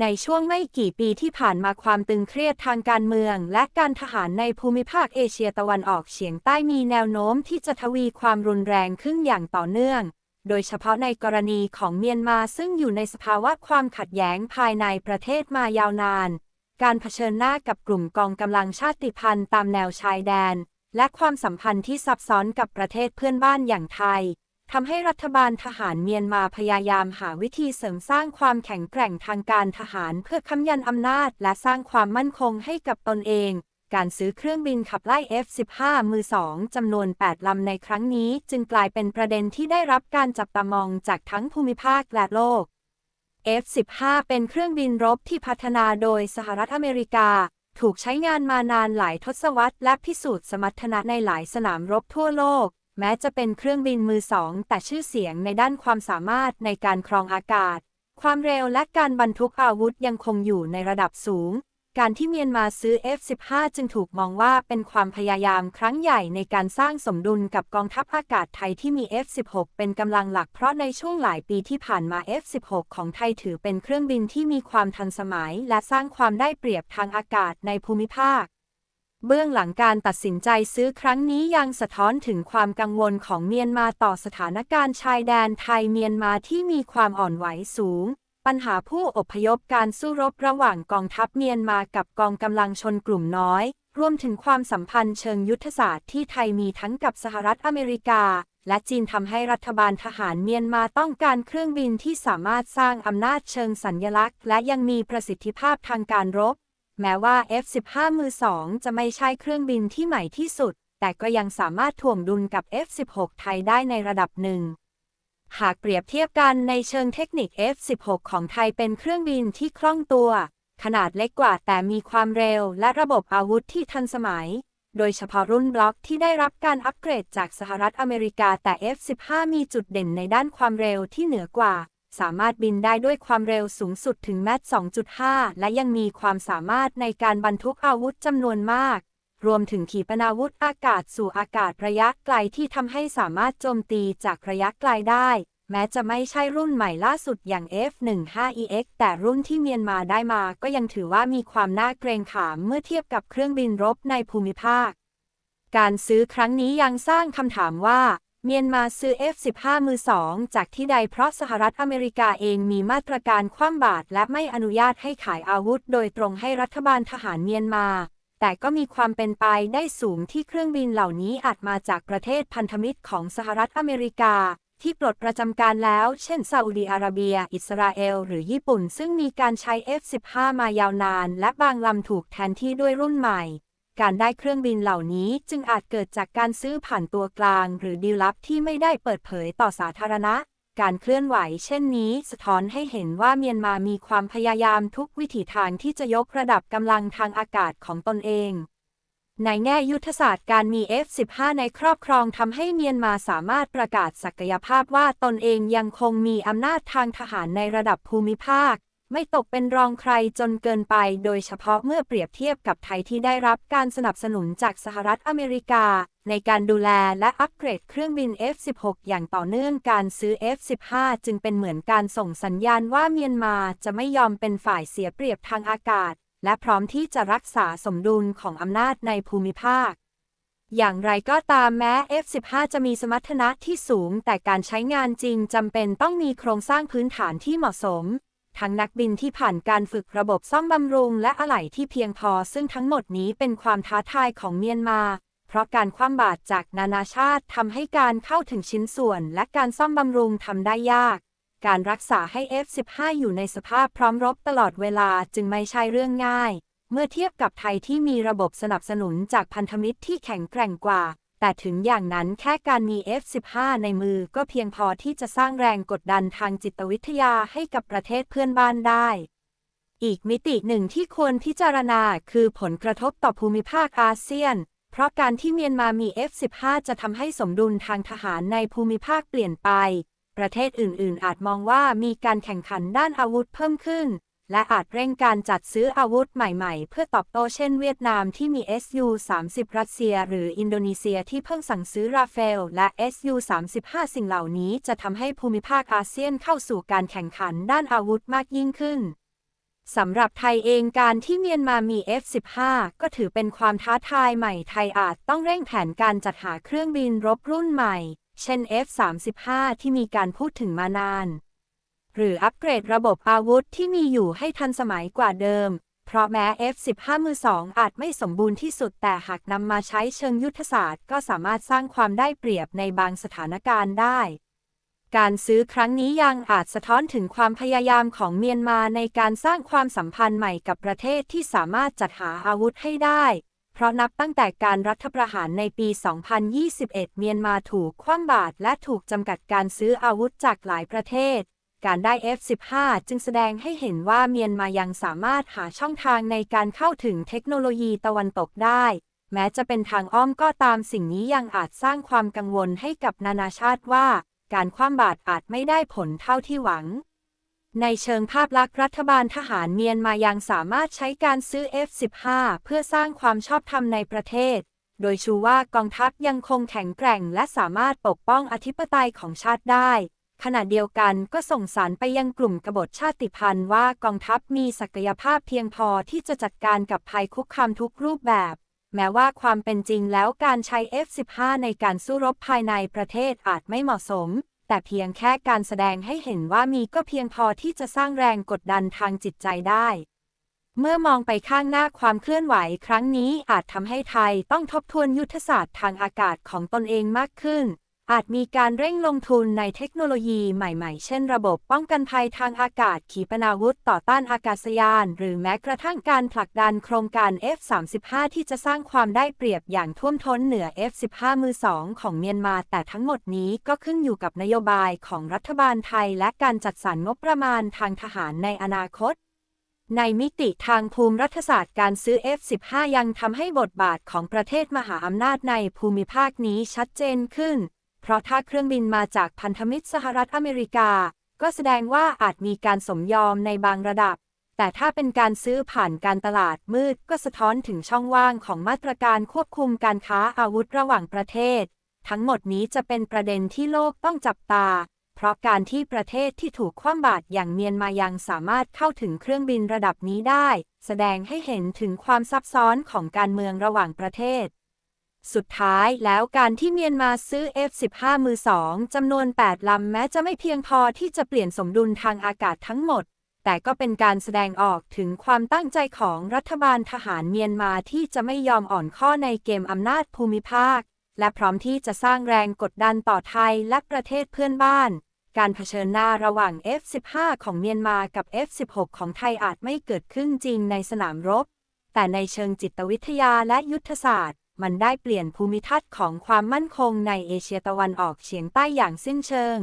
ในช่วงไม่กี่ปีที่ผ่านมาความตึงเครียดทางการเมือง และการทหารในภูมิภาคเอเชียตะวันออกเฉียงใต้มีแนวโน้มที่จะทวีความรุนแรงขึ้นอย่างต่อเนื่อง โดยเฉพาะในกรณีของเมียนมาซึ่งอยู่ในสภาวะความขัดแย้งภายในประเทศมายาวนาน การเผชิญหน้ากับกลุ่มกองกำลังชาติพันธุ์ตามแนวชายแดน และความสัมพันธ์ที่ซับซ้อนกับประเทศเพื่อนบ้านอย่างไทย ทำให้รัฐบาลทหารเมียนมาพยายามหาวิธีเสริมสร้างความแข็งแกร่งทางการทหารเพื่อค้ำยันอำนาจและสร้างความมั่นคงให้กับตนเอง การซื้อเครื่องบินขับไล่ F-15 มือสองจำนวน 8 ลำในครั้งนี้ จึงกลายเป็นประเด็นที่ได้รับการจับตามองจากทั้งภูมิภาคและโลก F-15 เป็นเครื่องบินรบที่พัฒนาโดยสหรัฐอเมริกา ถูกใช้งานมานานหลายทศวรรษและพิสูจน์สมรรถนะในหลายสนามรบทั่วโลก แม้จะเป็นเครื่องบินมือสอง แต่ชื่อเสียงในด้านความสามารถในการครองอากาศ ความเร็วและการบรรทุกอาวุธยังคงอยู่ในระดับสูง การที่เมียนมาซื้อ F-15 จึงถูกมองว่าเป็นความพยายามครั้งใหญ่ในการสร้างสมดุลกับกองทัพอากาศไทยที่มี F-16 เป็นกำลังหลักเพราะในช่วงหลายปีที่ผ่านมา F-16 ของไทยถือเป็นเครื่องบินที่มีความทันสมัย และสร้างความได้เปรียบทางอากาศในภูมิภาค เบื้องหลังการตัดสินใจซื้อครั้งนี้ยังสะท้อนถึงความกังวลของเมียนมาต่อสถานการณ์ชายแดนไทยเมียนมาที่มีความอ่อนไหวสูง ปัญหาผู้อพยพการสู้รบระหว่างกองทัพเมียนมากับกองกำลังชนกลุ่มน้อย รวมถึงความสัมพันธ์เชิงยุทธศาสตร์ที่ไทยมีทั้งกับสหรัฐอเมริกา และจีนทำให้รัฐบาลทหารเมียนมาต้องการเครื่องบินที่สามารถสร้างอำนาจเชิงสัญญลักษณ์ และยังมีประสิทธิภาพทางการรบ แม้ว่า F-15 มือสองจะไม่ใช่เครื่องบินที่ใหม่ที่สุด แต่ก็ยังสามารถถ่วงดุลกับ F-16 ไทยได้ในระดับหนึ่ง หากเปรียบเทียบกันในเชิงเทคนิค F-16 ของไทยเป็นเครื่องบินที่คล่องตัว ขนาดเล็กกว่าแต่มีความเร็วและระบบอาวุธที่ทันสมัย โดยเฉพาะรุ่นบล็อกที่ได้รับการอัปเกรดจากสหรัฐอเมริกาแต่ F-15 มีจุดเด่นในด้านความเร็วที่เหนือกว่า สามารถบินได้ด้วยความเร็วสูงสุดถึงแมต2.5 และยังมีความสามารถในการบรรทุกอาวุธจำนวนมาก รวมถึงขีปนาวุธอากาศสู่อากาศระยะไกลที่ทำให้สามารถโจมตีจากระยะไกลได้ แม้จะไม่ใช่รุ่นใหม่ล่าสุดอย่าง F-15EX แต่รุ่นที่เมียนมาได้มาก็ยังถือว่ามีความน่าเกรงขามเมื่อเทียบกับเครื่องบินรบในภูมิภาค การซื้อครั้งนี้ยังสร้างคำถามว่า เมียนมาซื้อ F-15 มือสองจากที่ใดเพราะสหรัฐอเมริกาเองมีมาตรการคว่ำบาตรและไม่อนุญาตให้ขายอาวุธโดยตรงให้รัฐบาลทหารเมียนมา แต่ก็มีความเป็นไปได้สูงที่เครื่องบินเหล่านี้อาจมาจากประเทศพันธมิตรของสหรัฐอเมริกา ที่ปลดประจำการแล้ว เช่นซาอุดีอาระเบีย อิสราเอล หรือญี่ปุ่น ซึ่งมีการใช้ F-15 มายาวนาน และบางลำถูกแทนที่ด้วยรุ่นใหม่ การได้เครื่องบินเหล่านี้จึงอาจเกิดจากการซื้อผ่านตัวกลาง หรือดีลลับที่ไม่ได้เปิดเผยต่อสาธารณะ การเคลื่อนไหวเช่นนี้สะท้อนให้เห็นว่าเมียนมามีความพยายามทุกวิถีทางที่จะยกระดับกำลังทางอากาศของตนเองในแง่ยุทธศาสตร์การมี F-15 ในครอบครองทำให้เมียนมาสามารถประกาศศักยภาพว่าตนเองยังคงมีอำนาจทางทหารในระดับภูมิภาค ไม่ตกเป็นรองใครจนเกินไป โดยเฉพาะเมื่อเปรียบเทียบกับไทยที่ได้รับการสนับสนุนจากสหรัฐอเมริกา ในการดูแลและอัปเกรดเครื่องบิน F-16 อย่างต่อเนื่องการซื้อ F-15 จึงเป็นเหมือนการส่งสัญญาณว่าเมียนมาจะไม่ยอมเป็นฝ่ายเสียเปรียบทางอากาศ และพร้อมที่จะรักษาสมดุลของอำนาจในภูมิภาคอย่างไรก็ตามแม้ F-15 จะมีสมรรถนะที่สูง แต่การใช้งานจริงจำเป็นต้องมีโครงสร้างพื้นฐานที่เหมาะสม ทั้งนักบินที่ผ่านการฝึกระบบซ่อมบำรุงและอะไหล่ที่เพียงพอ ซึ่งทั้งหมดนี้เป็นความท้าทายของเมียนมา เพราะการคว่ำบาตรจากนานาชาติทำให้การเข้าถึงชิ้นส่วน และการซ่อมบำรุงทำได้ยาก การรักษาให้ F-15 อยู่ในสภาพพร้อมรบตลอดเวลาจึงไม่ใช่เรื่องง่าย เมื่อเทียบกับไทยที่มีระบบสนับสนุนจากพันธมิตรที่แข็งแกร่งกว่า แต่ถึงอย่างนั้นแค่การมี F-15 ในมือก็เพียงพอที่จะสร้างแรงกดดันทางจิตวิทยาให้กับประเทศเพื่อนบ้านได้ อีกมิติหนึ่งที่ควรพิจารณาคือผลกระทบต่อภูมิภาคอาเซียน เพราะการที่เมียนมามี F-15 จะทำให้สมดุลทางทหารในภูมิภาคเปลี่ยนไป ประเทศอื่น ๆ อาจมองว่ามีการแข่งขันด้านอาวุธเพิ่มขึ้น และอาจเร่งการจัดซื้ออาวุธใหม่ๆ เพื่อตอบโต้เช่นเวียดนามที่มี SU-30 รัสเซีย หรืออินโดนีเซียที่เพิ่งสั่งซื้อราเฟล และ SU-35 สิ่งเหล่านี้จะทำให้ภูมิภาคอาเซียนเข้าสู่การแข่งขันด้านอาวุธมากยิ่งขึ้นสำหรับไทยเองการที่เมียนมามี F-15 ก็ถือเป็นความท้าทายใหม่ไทยอาจต้องเร่งแผนการจัดหาเครื่องบินรบรุ่นใหม่ เช่น F-35 ที่มีการพูดถึงมานาน หรืออัปเกรดระบบอาวุธที่มีอยู่ให้ทันสมัยกว่าเดิม เพราะแม้ F-15 มือสองอาจไม่สมบูรณ์ที่สุดแต่หากนำมาใช้เชิงยุทธศาสตร์ ก็สามารถสร้างความได้เปรียบในบางสถานการณ์ได้ การซื้อครั้งนี้ยังอาจสะท้อนถึงความพยายามของเมียนมาในการสร้างความสัมพันธ์ใหม่กับประเทศที่สามารถจัดหาอาวุธให้ได้เพราะนับตั้งแต่การรัฐประหารในปี 2021 เมียนมาถูกคว่ำบาตรและถูกจำกัดการซื้ออาวุธจากหลายประเทศ การได้ F-15 จึงแสดงให้เห็นว่าเมียนมายังสามารถหาช่องทางในการเข้าถึงเทคโนโลยีตะวันตกได้ แม้จะเป็นทางอ้อมก็ตามสิ่งนี้ยังอาจสร้างความกังวลให้กับนานาชาติว่า การคว่ำบาตรอาจไม่ได้ผลเท่าที่หวัง ในเชิงภาพลักษณ์รัฐบาลทหารเมียนมายังสามารถใช้การซื้อ F-15 เพื่อสร้างความชอบธรรมในประเทศ โดยชูว่ากองทัพยังคงแข็งแกร่งและสามารถปกป้องอธิปไตยของชาติได้ ขณะเดียวกันก็ส่งสารไปยังกลุ่มกบฏชาติพันธุ์ว่ากองทัพมีศักยภาพเพียงพอที่จะจัดการกับภัยคุกคามทุกรูปแบบ แม้ว่าความเป็นจริงแล้วการใช้ F-15 ในการสู้รบภายในประเทศอาจไม่เหมาะสม แต่เพียงแค่การแสดงให้เห็นว่ามีก็เพียงพอที่จะสร้างแรงกดดันทางจิตใจได้เมื่อมองไปข้างหน้าความเคลื่อนไหวครั้งนี้อาจทำให้ไทยต้องทบทวนยุทธศาสตร์ทางอากาศของตนเองมากขึ้น อาจมีการเร่งลงทุนในเทคโนโลยีใหม่ๆ เช่นระบบป้องกันภัยทางอากาศขีปนาวุธต่อต้านอากาศยาน หรือแม้กระทั่งการผลักดันโครงการ F-35 ที่จะสร้างความได้เปรียบอย่างท่วมท้นเหนือ F-15 มือสองของเมียนมา แต่ทั้งหมดนี้ก็ขึ้นอยู่กับนโยบายของรัฐบาลไทย และการจัดสรรงบประมาณทางทหารในอนาคตในมิติทางภูมิรัฐศาสตร์การซื้อ F-15 ยังทำให้บทบาทของประเทศมหาอำนาจในภูมิภาคนี้ชัดเจนขึ้น เพราะถ้าเครื่องบินมาจากพันธมิตรสหรัฐอเมริกา ก็แสดงว่าอาจมีการสมยอมในบางระดับ แต่ถ้าเป็นการซื้อผ่านการตลาดมืดก็สะท้อนถึงช่องว่างของมาตรการควบคุมการค้าอาวุธระหว่างประเทศ ทั้งหมดนี้จะเป็นประเด็นที่โลกต้องจับตา เพราะการที่ประเทศที่ถูกคว่ำบาตรอย่างเมียนมายังสามารถเข้าถึงเครื่องบินระดับนี้ได้ แสดงให้เห็นถึงความซับซ้อนของการเมืองระหว่างประเทศ สุดท้ายแล้วการที่เมียนมาซื้อ F-15 มือสองจำนวน 8 ลำ แม้จะไม่เพียงพอที่จะเปลี่ยนสมดุลทางอากาศทั้งหมด แต่ก็เป็นการแสดงออกถึงความตั้งใจของรัฐบาลทหารเมียนมาที่จะไม่ยอมอ่อนข้อในเกมอำนาจภูมิภาค และพร้อมที่จะสร้างแรงกดดันต่อไทยและประเทศเพื่อนบ้าน การเผชิญหน้าระหว่าง F-15 ของเมียนมากับ F-16 ของไทยอาจไม่เกิดขึ้นจริงในสนามรบ แต่ในเชิงจิตวิทยาและยุทธศาสตร์ มันได้เปลี่ยนภูมิทัศน์ของความมั่นคงในเอเชียตะวันออกเฉียงใต้อย่างสิ้นเชิง